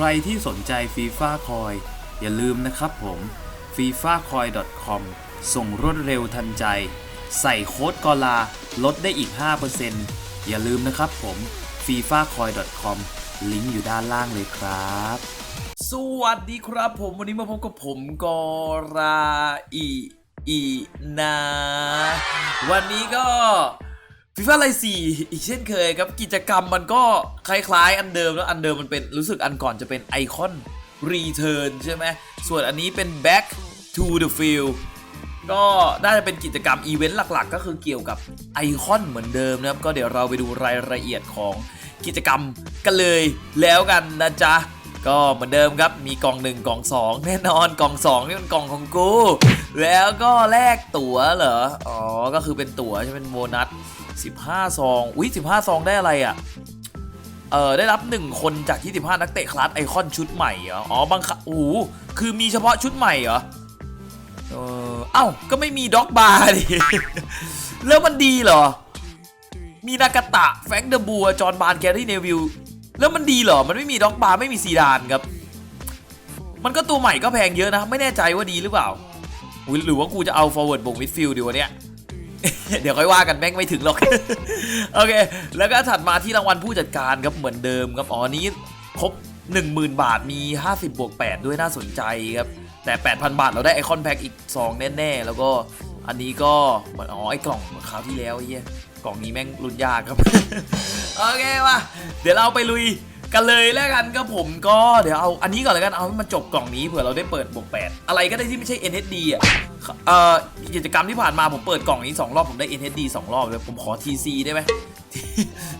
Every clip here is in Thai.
ใครที่สนใจฟีฟ่าคอยอย่าลืมนะครับผม f i f a c o i com ส่งรวดเร็วทันใจ ใส่โค้ดกอลาลดได้อีก 5%อย่าลืมนะครับผม f i f a c o i com ลิงก์อยู่ด้านล่างเลยครับ สวัสดีครับผมวันนี้มาพบกับผมกอราอีอีนา วันนี้ก็ ฟีฟ่าไลสี่อีกเช่นเคยครับกิจกรรมมันก็คล้ายๆ อันเดิมแล้วอันเดิมมันเป็นรู้สึกอันก่อนจะเป็นไอคอนรีเทิร์นใช่ไหมส่วนอันนี้เป็น back to the field ก็น่าจะเป็นกิจกรรมอีเวนต์หลักๆ ก็คือเกี่ยวกับไอคอนเหมือนเดิมนะครับ ก็เดี๋ยวเราไปดูรายละเอียดของกิจกรรมกันเลยแล้วกันนะจ๊ะ ก็เหมือนเดิมครับมีกล่อง 1 กล่อง 2 แน่นอนกล่อง 2 นี่มันกล่องของกู แล้วก็แลกตั๋วเหรอ อ๋อ ก็คือเป็นตั๋วใช่เป็นโบนัส 15 ซอง อุ้ย15 ซองได้อะไรอะ เออได้รับ 1 คนจากที่15นักเตะคลาสไอคอนชุดใหม่เหรอ อ๋อบางคโอ้โหคือมีเฉพาะชุดใหม่เหรอ เออเอ้า ก็ไม่มีด็อกบาร์ดิ แล้วมันดีเหรอ มีนากาตะ แฟงเดอบัว จอห์นบานแกรี่เนวิล แล้วมันดีเหรอ มันไม่มีด็อกบาร์ไม่มีซีดานครับ มันก็ตัวใหม่ก็แพงเยอะนะ ไม่แน่ใจว่าดีหรือเปล่า หรือว่ากูจะเอา forward บวก midfield ดีวะเนี่ย เดี๋ยวค่อยว่ากันแม่งไม่ถึงหรอก โอเค แล้วก็ถัดมาที่รางวัลผู้จัดการครับเหมือนเดิมครับอ๋อนี้ครบ 10,000 บาทมี 50 บวก 8 ด้วยน่าสนใจครับ แต่ 8,000 บาทเราได้ไอคอนแพ็กอีกซองแน่ ๆ แล้วก็อันนี้ก็เหมือนอ๋อไอกล่องเหมือนคราวที่แล้วไอ้เหี้ยกล่องนี้แม่งลุ้นยากครับ โอเคมาเดี๋ยวเราไปลุยกันเลยแล้วกันครับผมก็เดี๋ยวเอาอันนี้ก่อนเลยกันเอาให้มันจบกล่องนี้เผื่อเราได้เปิดบวก8อะไรก็ได้ที่ไม่ใช่ NHD อะ เอ่อกิจกรรมที่ผ่านมาผมเปิดกล่องนี้ 2 รอบ ผมได้ NHD 2 รอบเลยผมขอ TC ได้ไหม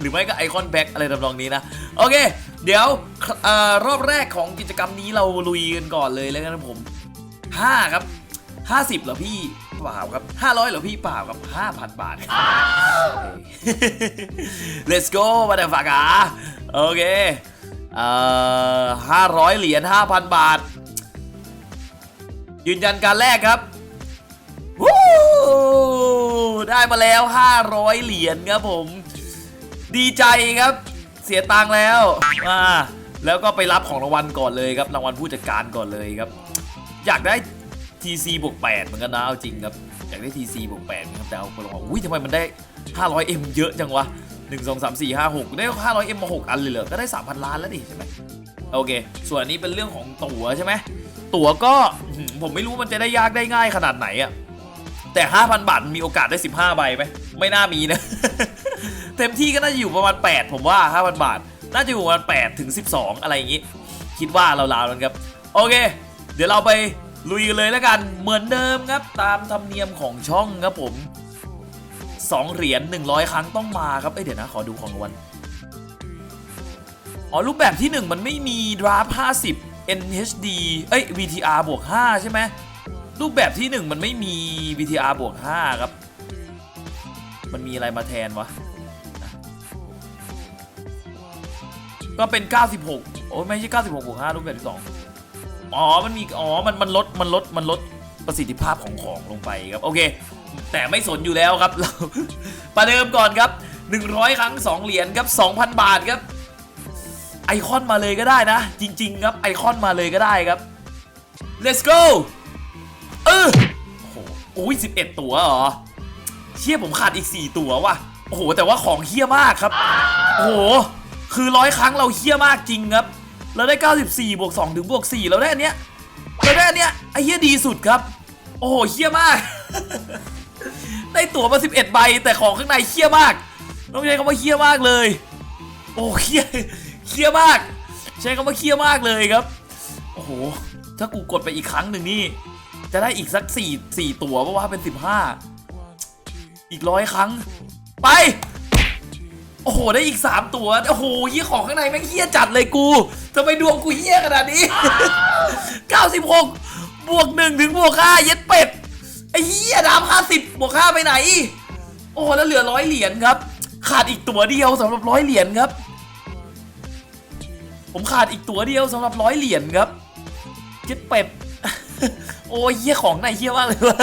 หรือไม่ก็ไอคอนแบ็กอะไรทำนองนี้นะ โอเค เดี๋ยวเอ่อรอบแรกของกิจกรรมนี้เราลุยกันก่อนเลยแล้วกันผม 5 ครับ 50เหรอพี่เปล่าครับ 500เหรอพี่เปล่าครับ5,000 บาท let's go มาเดฝากาโอเคเอ่อ500 เหรียญ5,000 บาท ยืนยันการแรกครับ ได้มาแล้ว 500 เหรียญครับผม ดีใจครับ เสียตังค์แล้วมาแล้วก็ไปรับของรางวัลก่อนเลยครับรางวัลผู้จัดการก่อนเลยครับ อยากได้ TC บวก8เหมือนกันนะเอาจริงครับ อยากได้ TC บวก8เหมือนกันแต่เอาคนละว่าอุ้ยทำไมมันได้ 500M เยอะจังวะ 1 2 3 4 5 6 ได้ 500M มา6อันเลยเหรอก็ได้ 3,000 ล้านแล้วดิใช่ไหมโอเค ส่วนนี้เป็นเรื่องของตั๋วใช่ไหมตั๋วก็ผมไม่รู้มันจะได้ยากได้ง่ายขนาดไหนอะ แต่ 5,000 บาทมีโอกาสได้ 15 ใบไหมไม่น่ามีนะ เต็มที่ก็น่าจะอยู่ประมาณ 8 ผมว่า 5,000 บาท น่าจะอยู่ประมาณ8ถึง12 อะไรอย่างงี้ คิดว่าเราๆนั้นครับ โอเค เดี๋ยวเราไปลุยกันเลยแล้วกันเหมือนเดิมครับ ตามธรรมเนียมของช่องครับผม 2 เหรียญ100 ครั้งต้องมาครับ เอ้ยเดี๋ยวนะ ขอดูของรางวัลอ๋อรูปแบบที่ 1 มันไม่มีดราฟ50 NHD เอ้ย VTR บวก5ใช่ไหม รูปแบบที่ 1 มันไม่มี VTR บวก5ครับ มันมีอะไรมาแทนวะ ก็เป็น 96 โอ้ยไม่ใช่ 96 บวก5รูปแบบที่ 2 อ๋อ มันมี อ๋อ มัน มันลด มันลด มันลดประสิทธิภาพของของลงไปครับ โอเค แต่ไม่สนอยู่แล้วครับ เราประเดิมก่อนครับ 100 ครั้ง 2 เหรียญครับ 2,000 บาทครับ ไอคอนมาเลยก็ได้นะ จริง ๆ ครับ ไอคอนมาเลยก็ได้ครับ let's go เออโอ้โหอุ้ย11ตัวเหรอเชี่ยผมขาดอีก4ตัวว่ะโอ้โห แต่ว่าของเฮี้ยมากครับ โอ้โห คือร้อยครั้งเราเฮี้ยมากจริงครับ เราได้ 94บวก2ถึงบวก4เราได้อันเนี้ยเราได้อันเนี้ยไอ้เฮี้ยดีสุดครับ โอ้โหเฮี้ยมาก ได้ตั๋วมา 11 ใบ แต่ของข้างในเฮี้ยมาก ต้องใช้คำว่าเฮี้ยมากเลย โอ้เฮี้ยเฮี้ยมาก ใช้คำว่าเฮี้ยมากเลยครับ โอ้โห ถ้ากูกดไปอีกครั้งหนึ่งนี่ จะได้อีกสัก4 4ตั๋วเพราะว่าเป็น15อีกร้อยครั้ง ไป โอ้โห ได้อีก3ตัว โอ้โหเฮี้ยของข้างในแม่งเฮี้ยจัดเลยกูทำไมดวงกูเฮี้ยขนาดนี้96บวก1ถึงบวก5เย็ดเป็ดไอ้เฮี้ยดาม50บวก5ไปไหน โอ้โหแล้วเหลือร้อยเหรียญครับ ขาดอีกตัวเดียวสำหรับร้อยเหรียญครับ ผมขาดอีกตัวเดียวสำหรับร้อยเหรียญครับเจ็ดเป็ด โอ้ยเฮี้ยของไหนเฮี้ยมากเลยวะ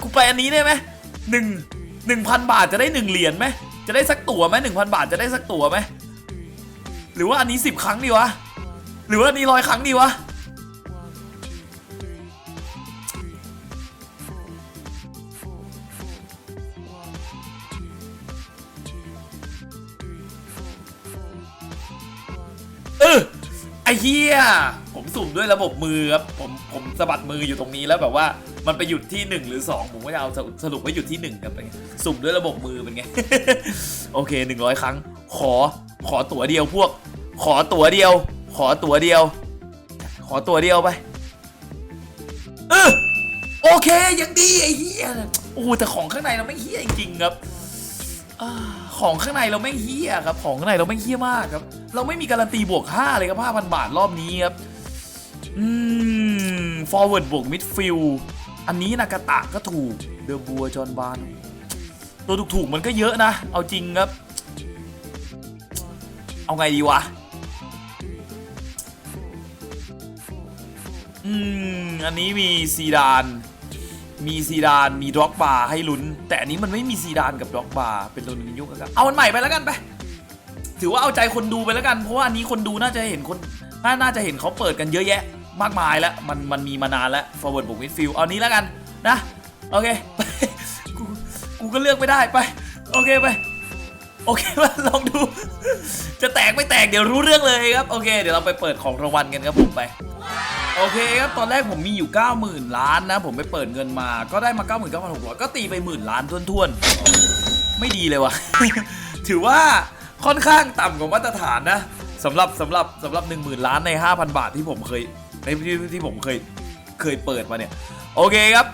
กูไปอันนี้ได้ไหมหนึ่งหนึ่งพันบาทจะได้หนึ่งเหรียญไหมจะได้สักตั๋วไหมหนึ่งพันบาทจะได้สักตั๋วไหมหรือว่าอันนี้สิบครั้งดีวะหรือว่าอันนี้ร้อยครั้งดีวะ เหี้ยผมสุ่มด้วยระบบมือครับผมผมสะบัดมืออยู่ตรงนี้แล้วแบบว่ามันไปหยุดที่หนึ่งหรือสองผมก็จะเอาสรุปสรุปว่าหยุดที่หนึ่งครับเป็นไงสุ่มด้วยระบบมือเป็นไง โอเคหนึ่งร้อยครั้ง ขอขอตั๋วเดียวพวก ขอตั๋วเดียว ขอตั๋วเดียว ขอตั๋วเดียวไปเออโอเคยังดีไอ้เหี้ยโอ้แต่ของข้างในเราไม่เหี้ยจริงๆครับ ของข้างในเราไม่เฮี้ยครับ ของข้างในเราไม่เฮี้ยมากครับ เราไม่มีการันตีบวก 5 เลยครับ 5,000 บาทรอบนี้ครับ อืม forward บวก midfield อันนี้นากาตะก็ถูก เดอบัวจอนบาน ตัวถูกๆมันก็เยอะนะ เอาจริงครับ เอาไงดีวะ อืม อันนี้มีซีดาน มีซีดานมีด็อกบาร์ให้ลุ้น แต่อันนี้มันไม่มีซีดานกับด็อกบาร์เป็นโรนัลดินโญ่กันเอามันใหม่ไปแล้วกันไปถือว่าเอาใจคนดูไปแล้วกัน เพราะว่าอันนี้คนดูน่าจะเห็นคนน่าน่าจะเห็นเขาเปิดกันเยอะแยะ มากมายแล้วมันมันมีมานานแล้ว forward บวก midfield เอานี้แล้วกันนะโอเคไปกูกูก็เลือกไม่ได้ไปโอเคไปโอเคมาลองดู จะแตกไม่แตกเดี๋ยวรู้เรื่องเลยครับ โอเค เดี๋ยวเราไปเปิดของรางวัลกันครับผมไป โอเคครับตอนแรกผมมีอยู่ 90,000 ล้านนะ ผมไปเปิดเงินมาก็ได้มา 99,600 ก็ตีไปหมื่นล้านท้วนๆ ไม่ดีเลยวะถือว่าค่อนข้างต่ำกว่ามาตรฐานนะสำหรับสำหรับสำหรับ 10,000 ล้านใน 5,000 บาทที่ผมเคยในที่ที่ผมเคยเคยเปิดมาเนี่ย โอเคครับ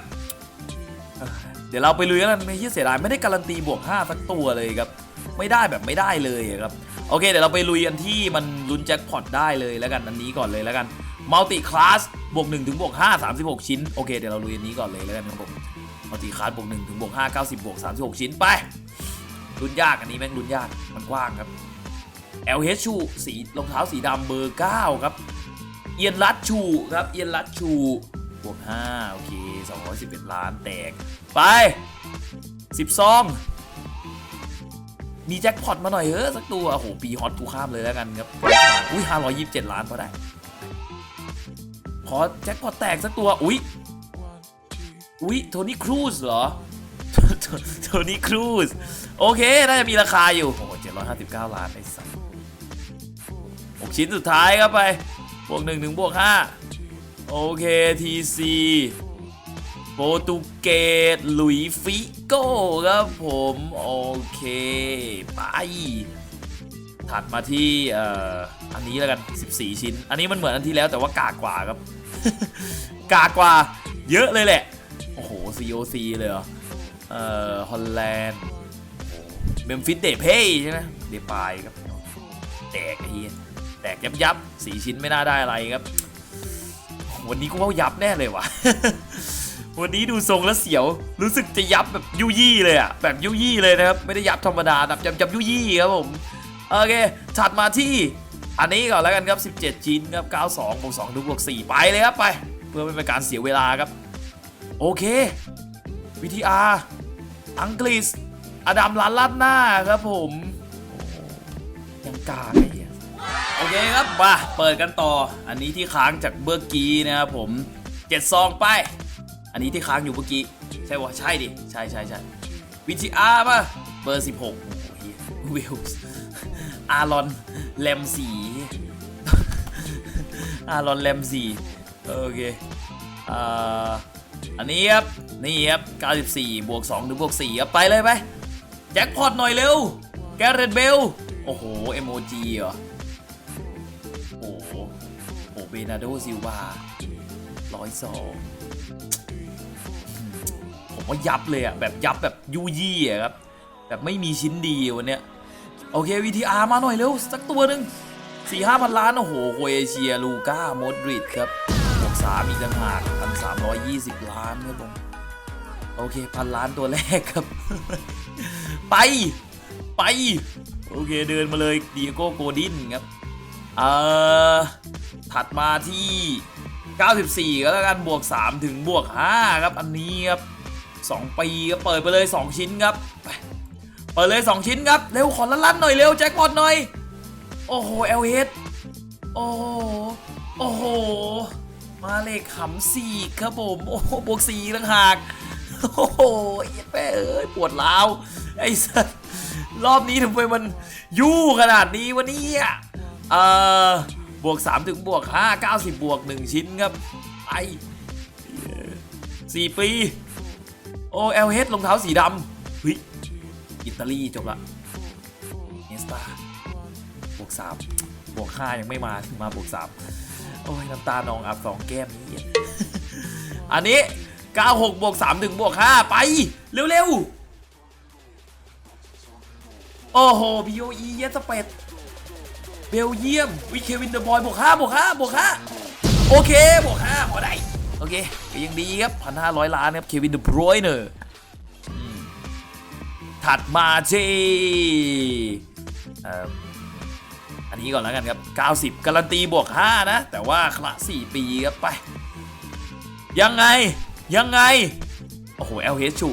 เดี๋ยวเราไปลุยกันไม่ที่เสียดายไม่ได้การันตีบวก 5 สักตัวเลยครับ ไม่ได้แบบไม่ได้เลยครับ โอเค เดี๋ยวเราไปลุยกันที่มันลุ้นแจ็คพอตได้เลยแล้วกันอันนี้ก่อนเลยแล้วกัน มัลติคลาสบวก1ถึงบวก5 36 ชิ้น โอเค เดี๋ยวเราลุยอันนี้ก่อนเลยแล้วกันครับผมมัลติคลาสบวก1ถึงบวก5 90บวก36 ชิ้นไปลุ้นยากอันนี้แม่งลุ้นยากมันกว้างครับ LH ชูสีรองเท้าสีดำเบอร์ 9 ครับ เอียนรัดชูครับเอียนรัดชูบวก5โอเค 211 ล้านแตก ไป 10ซองมีแจ็คพอตมาหน่อยเออสักตัว โอ้โห ปีฮอตกูข้ามเลยแล้วกันครับ อุ้ย527 ล้านพอได้ ขอแจ็คพอตแตกสักตัว อุ้ยอุ้ยโทนี่ครูซเหรอ โทนี่ครูซ โอเค น่าจะมีราคาอยู่ โอ้โห759ล้านไอ้สัสหกชิ้นสุดท้ายครับไป บวก1ถึงบวก5โอเค TC โปรตุเกสหลุยฟิโก้ครับผม โอเค ไป ถัดมาที่อ่ออันนี้แล้วกัน 14 ชิ้น อันนี้มันเหมือนอันที่แล้วแต่ว่ากากกว่าครับ กากว่า เยอะเลยแหละ โอ้โห COC เลยเหรอ เอ่อ ฮอลแลนด์เมมฟิสเดเพย์ใช่ไหมเดปายครับ แตกไอ้เหี้ยแตกยับยับสีชิ้นไม่น่าได้อะไรครับ วันนี้กูว่ายับแน่เลยว่ะ วันนี้ดูทรงแล้วเสียว รู้สึกจะยับแบบยุยี่เลยอะแบบยุยี่เลยนะครับ ไม่ได้ยับธรรมดาแบบยับยับยุยี่ครับผม โอเค ถัดมาที่ อันนี้ก่อนแล้วกันครับ 17 ชิ้นครับ 92บวก2ดูบวก4ไปเลยครับไป เพื่อไม่เป็นการเสียเวลาครับ โอเค VTR อังกฤษ อดัมลานลัดหน้าครับผมยังกาไอ้เหี้ยโอเคครับมาเปิดกันต่อ อันนี้ที่ค้างจากเมื่อกี้นะครับผมเจ็ดซองไป อันนี้ที่ค้างอยู่เมื่อกี้ ใช่วะใช่ดิ ใช่ใช่ใช่ VTR ป่ะเบอร์ 16 วิลส์อารอนแลมสีอารอนแลมสีโอเคอันนี้ครับ นี่ครับ 94 บวก 2 หรือบวก4ครับไปเลยไป แจ็คพอตหน่อยเร็ว แกเรตเบล โอ้โห MOG เหรอ โอ้โหโอ้เบนาโดซิลวาร้อยสองผมว่ายับเลยอะแบบยับแบบยูยี่อะครับ แบบไม่มีชิ้นดีวันเนี้ย โอเค VTR มาหน่อยเร็ว สักตัวหนึ่งสี่ห้าพันล้าน โอ้โหโคเอเชียลูก้าโมดริดครับบวกสามอีกต่างหากพันสามร้อยยี่สิบล้านครับผมโอเคพันล้านตัวแรกครับ ไป ไป โอเคเดินมาเลยดีโก้โกดินครับ เอ่อ ถัดมาที่ 94 ก็แล้วกันบวก 3 ถึงบวก 5 ครับ อันนี้ครับ 2 ปีก็เปิดไปเลย 2 ชิ้นครับไป เปิดเลย 2 ชิ้นครับ เร็วขอลั่นๆหน่อยเร็วแจ็คพอตหน่อย โอ้โหเอลเฮดโอ้โหโอ้โห มาเลขขำสี่ครับผม โอ้โหบวกสี่ต่างหาก โอ้โหไอ้แม่เอ้ยปวดร้าว ไอ้สัสรอบนี้ทำไมมันยู่ขนาดนี้วะเนี่ยเอ่อบวก 3 ถึงบวก 5 90 บวก 1 ชิ้นครับไปสี่ปี โอ้เอลเฮดรองเท้าสีดำเฮ้ย อิตาลีจบละเนสตาบวก3บวก5ยังไม่มาถึงมาบวก3โอ้ยน้ำตานองอับสองแก้มนี้อันนี้96บวก3ถึงบวก5ไป เร็วๆ โอ้โห BOE เยสเปดเบลเยียม วิเควินเดอร์บอยบวก5บวก5บวก5โอเคบวก5พอได้ โอเค ก็ยังดีครับ1,500ล้านครับ เควินเดอร์บรอยเนอร์ ถัดมาที่อันนี้ก่อนแล้วกันครับ 90 การันตีบวก 5 นะ แต่ว่าคละ 4 ปีครับ ไป ยังไง ยังไง โอ้โหเอลเฮชู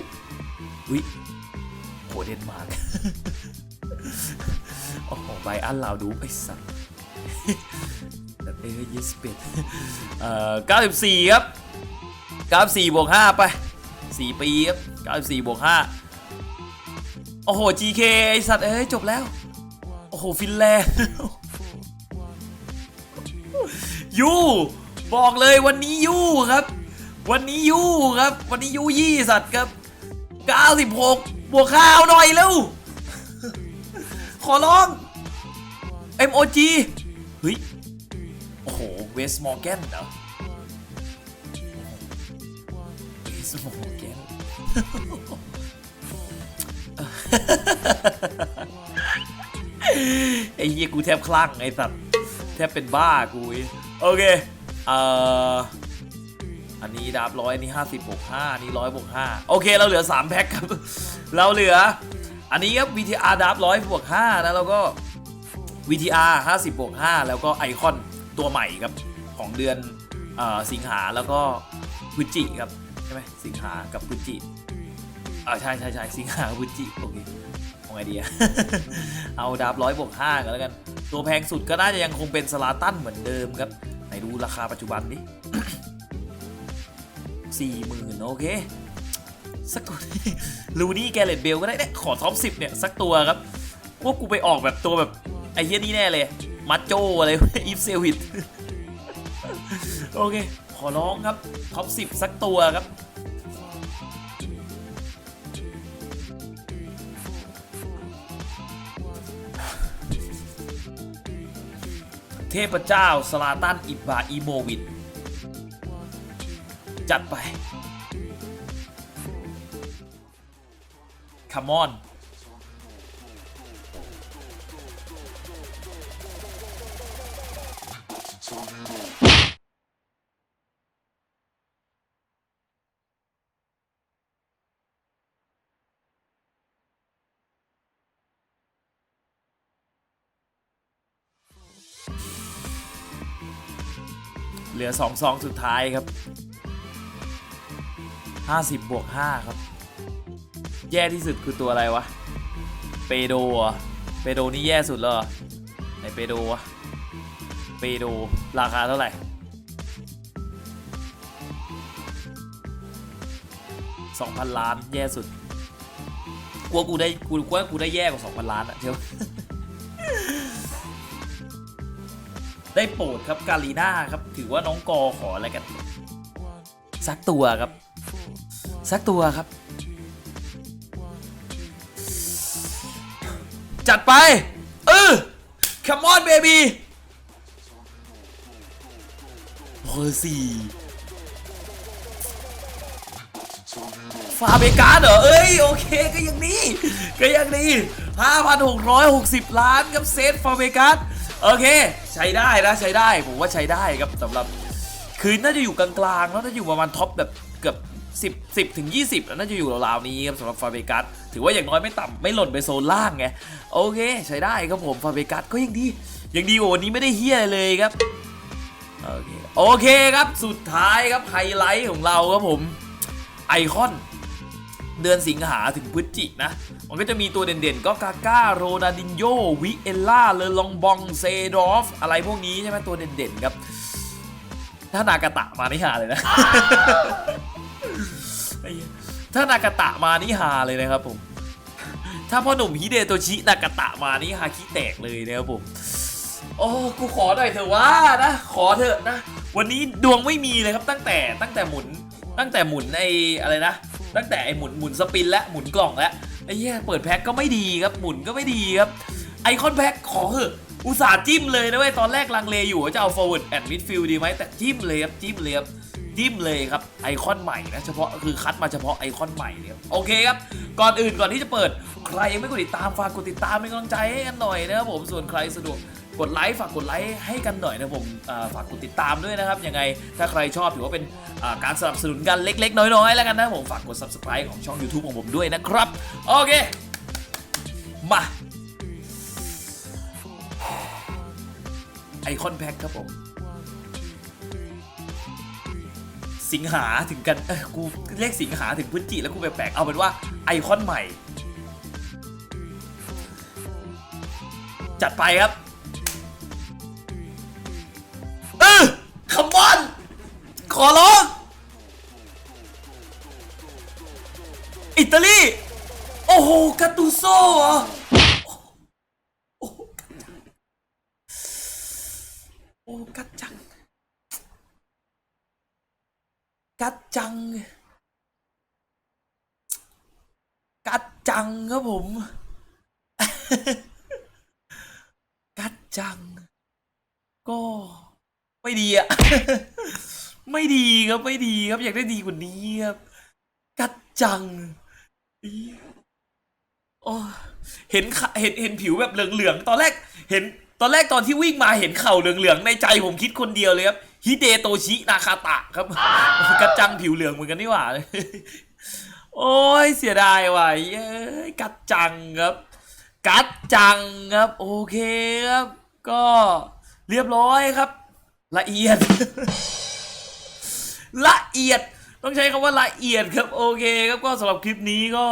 วิโหเดนมาร์กโอ้โหไบอันลาวดู ไอ้สัสเอ้ยยิสเป็ดเอ่อ94ครับ94บวก5ไป4ปีครับ94บวก5 โอ้โห GK ไอสัตว์เอ้ยจบแล้ว โอ้โห ฟินแลนด์ยูบอกเลยวันนี้ยูครับ วันนี้ยูครับ วันนี้ยูยี่สัตว์ครับ 96 บวกข้าวหน่อยเร็ว ขอร้อง MOG เฮ้ย โอ้โห เวสมอร์แกนเหรอเวสมอร์แกน ไอ้เหี้ยกูแทบคลั่งไอ้สัตว์แทบเป็นบ้ากูโอเค เอ่อ อันนี้ดับร้อยอันนี้ห้าสิบบวกห้าอันนี้ร้อยบวกห้าโอเค เราเหลือสามแพ็คครับ เราเหลือ อันนี้ครับ VTR ดับร้อยบวกห้านะแล้วก็ VTR 50บวก5แล้วก็ไอคอนตัวใหม่ครับ ของเดือนเออสิงหาแล้วก็พฤศจิครับ ใช่ไหมสิงหากับพฤศจิ ออใช่ใช่ใช่สิงหาบพฤศจิโอเคของไอเดีย เอาดับร้อยบวก5กันแล้วกัน ตัวแพงสุดก็น่าจะยังคงเป็นสลาตันเหมือนเดิมครับ ไหนดูราคาปัจจุบันดิสี่หมื่นโอเค สักตัวลูนี่แกเลตเบลก็ได้เนี่ยขอท็อปสิบเนี่ย สักตัวครับว่ากูไปออกแบบตัวแบบ ไอ้เฮียนี่แน่เลย มัดโจอะไรอีฟเซวิตโอเค ขอร้องครับท็อปสิบสักตัวครับ เทพเจ้าสลาตันอิบบาอิโมวิดจัดไปคัม เหลือ2ซองสุดท้ายครับ 50บวก5ครับ แย่ที่สุดคือตัวอะไรวะ เปโดเหรอะเปโดนี่แย่สุดแล้วเหรอไหนเปโดวะ เปโดราคาเท่าไหร่2,000ล้านแย่สุดกลัวกูได้กูกลัวกูได้แย่กว่า2,000ล้านอะเชียว ได้โปรดครับกาลีน่าครับ ถือว่าน้องกอขออะไรกันสักตัวครับ สักตัวครับ จัดไป เออ come on baby เบอร์สี่ฟาเบกาเหรอ เอ้ย โอเค ก็ยังดีก็ยังดี5,660 ล้านครับเซตฟาเบกา โอเค ใช้ได้นะใช้ได้ผมว่าใช้ได้ครับสำหรับคือน่าจะอยู่กลางๆแล้วน่าจะอยู่ประมาณท็อปแบบเกือบ10 10ถึง20 แล้วน่าจะอยู่ราวๆนี้ครับสำหรับฟาเบกัสถือว่าอย่างน้อยไม่ต่ำไม่หล่นไปโซนล่างไงโอเค ใช้ได้ครับผมฟาเบกัสก็ยังดียังดีกว่าวันนี้ไม่ได้เฮี้ยเลยครับโอเคโอเคครับสุดท้ายครับไฮไลท์ของเราครับผมไอคอน เดือนสิงหาถึงพฤศจินะ มันก็จะมีตัวเด่นๆ ก็กาก้าโรนาดินโยวิเอลล่าเลอลองบองเซดอฟ อะไรพวกนี้ใช่ไหมตัวเด่นๆครับ ถ้านากาตะมานี่หาเลยนะ ถ้านากาตะมานี่หาเลยนะครับผม ถ้าพ่อหนุ่มฮิเดโตชินากาตะมานี่ฮาคิแตกเลยนะครับผม โอ้กูขอหน่อยเถอะว่านะ ขอเถอะนะ วันนี้ดวงไม่มีเลยครับตั้งแต่ตั้งแต่หมุนตั้งแต่หมุนไอ้อะไรนะ ตั้งแต่ไอ้หมุนหมุนสปินและหมุนกล่องและไอ้เหี้ยเปิดแพ็คก็ไม่ดีครับหมุนก็ไม่ดีครับไอคอนแพ็คขอเถอะอุตส่าห์จิ้มเลยนะเว้ยตอนแรกลังเลอยู่ว่าจะเอา forward and midfield ดีไหมแต่จิ้มเลยครับจิ้มเลยครับจิ้มเลยครับไอคอนใหม่นะเฉพาะคือคัดมาเฉพาะไอคอนใหม่เลยโอเคครับ ก่อนอื่นก่อนที่จะเปิด ใครยังไม่กดติดตามฝากกดติดตามเป็นกำลังใจให้กันหน่อยนะครับผมส่วนใครสะดวก กดไลค์ฝากกดไลค์ให้กันหน่อยนะผมฝากกดติดตามด้วยนะครับยังไงถ้าใครชอบถือว่าเป็นการสนับสนุนกันเล็ก ๆ น้อยๆแล้วกันนะผมฝากกด subscribe ของช่อง YouTube ของผมด้วยนะครับ โอเค มาไอคอนแพ็คครับผม สิงหาถึงกัน เออกูเลขสิงหาถึงพฤศจิแล้วกูแปลกๆเอาเป็นว่าไอคอนใหม่ จัดไปครับ อร้องอิตาลี โอ้โหกาตูโซ่เหรอโอ้โหโอ้กัดจังกัดจังกัดจังครับผม กัดจัง ก็ ไม่ดีอะ ไม่ดีครับไม่ดีครับอยากได้ดีกว่านี้ครับกัดจังอีโอ้เห็นขาเห็นเห็นผิวแบบเหลืองๆตอนแรกเห็นตอนแรกตอนที่วิ่งมาเห็นเข่าเหลืองๆในใจผมคิดคนเดียวเลยครับฮิเดโตชินาคาตะครับกัดจังผิวเหลืองเหมือนกันนี่หว่าโอ้ยเสียดายว่ะเย้ยกัดจังครับ กัดจังครับ โอเคครับ ก็เรียบร้อยครับ ละเอียด ละเอียด ต้องใช้คำว่าละเอียดครับโอเคครับก็สำหรับคลิปนี้ก็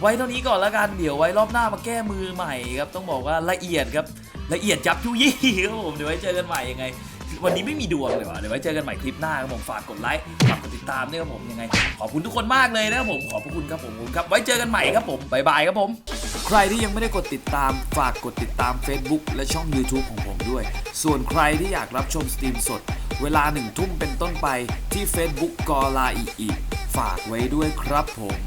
ไว้เท่านี้ก่อนละกันเดี๋ยวไว้รอบหน้ามาแก้มือใหม่ครับต้องบอกว่าละเอียดครับละเอียดจับยุยี่ครับผมเดี๋ยวไว้เจอกันใหม่ยังไง วันนี้ไม่มีดวงเลยวะเดี๋ยวไว้เจอกันใหม่คลิปหน้าครับผมฝากกดไลค์ฝากกดติดตามด้วยครับผมยังไง ขอบคุณทุกคนมากเลยนะครับผมขอบพระคุณครับผมครับ ไว้เจอกันใหม่ครับผมบ๊ายบายครับผม ใครที่ยังไม่ได้กดติดตามฝากกดติดตาม Facebook และช่อง YouTube ของผมด้วย ส่วนใครที่อยากรับชมสตรีมสด เวลาหนึ่งทุ่มเป็นต้นไปที่ Facebook กอลาอีอีฝากไว้ด้วยครับผม